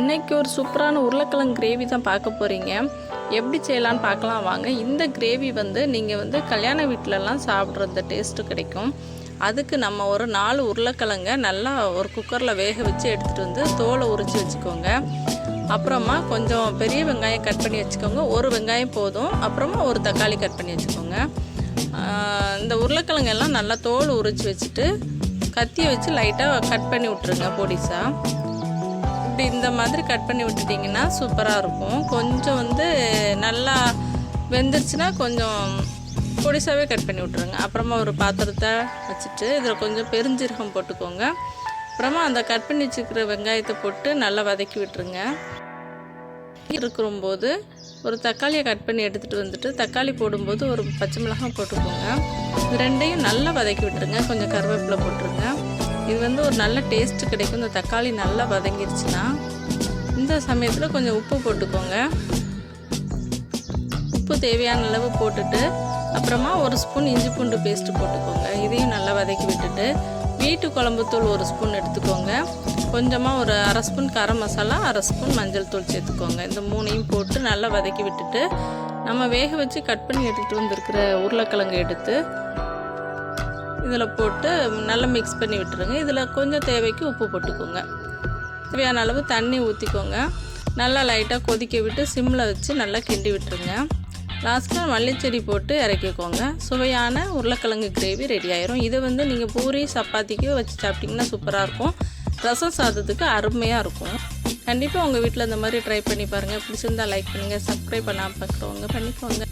இன்னைக்கு ஒரு சூப்பரான உருளைக்கிழங்கு கிரேவி தான் பார்க்க போகிறீங்க எப்படி செய்யலான்னு பார்க்கலாம் வாங்க. இந்த கிரேவி வந்து நீங்கள் வந்து கல்யாண வீட்டிலலாம் சாப்பிட்ற இந்த டேஸ்ட்டு கிடைக்கும். அதுக்கு நம்ம ஒரு நாலு உருளைக்கிழங்க நல்லா ஒரு குக்கரில் வேக வச்சு எடுத்துகிட்டு வந்து தோலை உரித்து வச்சுக்கோங்க. அப்புறமா கொஞ்சம் பெரிய வெங்காயம் கட் பண்ணி வச்சுக்கோங்க. ஒரு வெங்காயம் போதும். அப்புறமா ஒரு தக்காளி கட் பண்ணி வச்சுக்கோங்க. இந்த உருளைக்கிழங்கெல்லாம் நல்லா தோல் உரித்து வச்சுட்டு கத்தியை வச்சு லைட்டாக கட் பண்ணி விட்ருங்க பொடிசாக இப்படி இந்த மாதிரி கட் பண்ணி விட்டுட்டிங்கன்னா சூப்பராக இருக்கும். கொஞ்சம் வந்து நல்லா வெந்துருச்சுன்னா கொஞ்சம் பொடிசாவே கட் பண்ணி விட்ருங்க அப்புறமா ஒரு பாத்திரத்தை வச்சுட்டு இதில் கொஞ்சம் பெருஞ்சீரகம் போட்டுக்கோங்க. அப்புறமா அந்த கட் பண்ணி வச்சுக்கிற வெங்காயத்தை போட்டு நல்லா வதக்கி விட்டுருங்க. இருக்கும்போது ஒரு தக்காளியை கட் பண்ணி எடுத்துகிட்டு வந்துட்டு தக்காளி போடும்போது ஒரு பச்சை மிளகாய் போட்டுக்கோங்க. இது ரெண்டையும் நல்லா வதக்கி விட்டுருங்க. கொஞ்சம் கருவேப்பிலை போட்டுருங்க. இது வந்து ஒரு நல்ல டேஸ்ட் கிடைக்கும். இந்த தக்காளி நல்லா வதங்கிருச்சுன்னா இந்த சமயத்தில் கொஞ்சம் உப்பு போட்டுக்கோங்க. உப்பு தேவையான அளவு போட்டுட்டு அப்புறமா ஒரு ஸ்பூன் இஞ்சி பூண்டு பேஸ்ட்டு போட்டுக்கோங்க. இதையும் நல்லா வதக்கி விட்டுட்டு வீட்டு குழம்புத்தூள் ஒரு ஸ்பூன் எடுத்துக்கோங்க. கொஞ்சமாக ஒரு அரை ஸ்பூன் கரம் மசாலா அரை ஸ்பூன் மஞ்சள் தூள் சேர்த்துக்கோங்க. இந்த மூணையும் போட்டு நல்லா வதக்கி விட்டுட்டு நம்ம வேக வச்சு கட் பண்ணி எடுத்துகிட்டு வந்திருக்கிற உருளைக்கிழங்கு எடுத்து இதில் போட்டு நல்லா மிக்ஸ் பண்ணி விட்டுருங்க. இதில் கொஞ்சம் தேவைக்கு உப்பு போட்டுக்கோங்க. தேவையான அளவு தண்ணி ஊற்றிக்கோங்க நல்லா லைட்டாக கொதிக்க விட்டு சிம்மில் வச்சு நல்லா கிண்டி விட்டுருங்க. லாஸ்ட்டாக மல்லிச்செடி போட்டு இறக்கிக்கோங்க. சுவையான உருளைக்கிழங்கு கிரேவி ரெடி ஆயிரும். இதை வந்து நீங்கள் பூரி சப்பாத்திக்கு வச்சு சாப்பிட்டிங்கன்னா சூப்பராக இருக்கும். ரசம் சாதத்துக்கு அருமையாக இருக்கும். கண்டிப்பாக உங்கள் வீட்டில் இந்த மாதிரி ட்ரை பண்ணி பாருங்கள் பிடிச்சிருந்தா லைக் பண்ணுங்கள் சப்ஸ்கிரைப் பண்ணாமல் பார்க்குறவங்க பண்ணிக்கோங்க.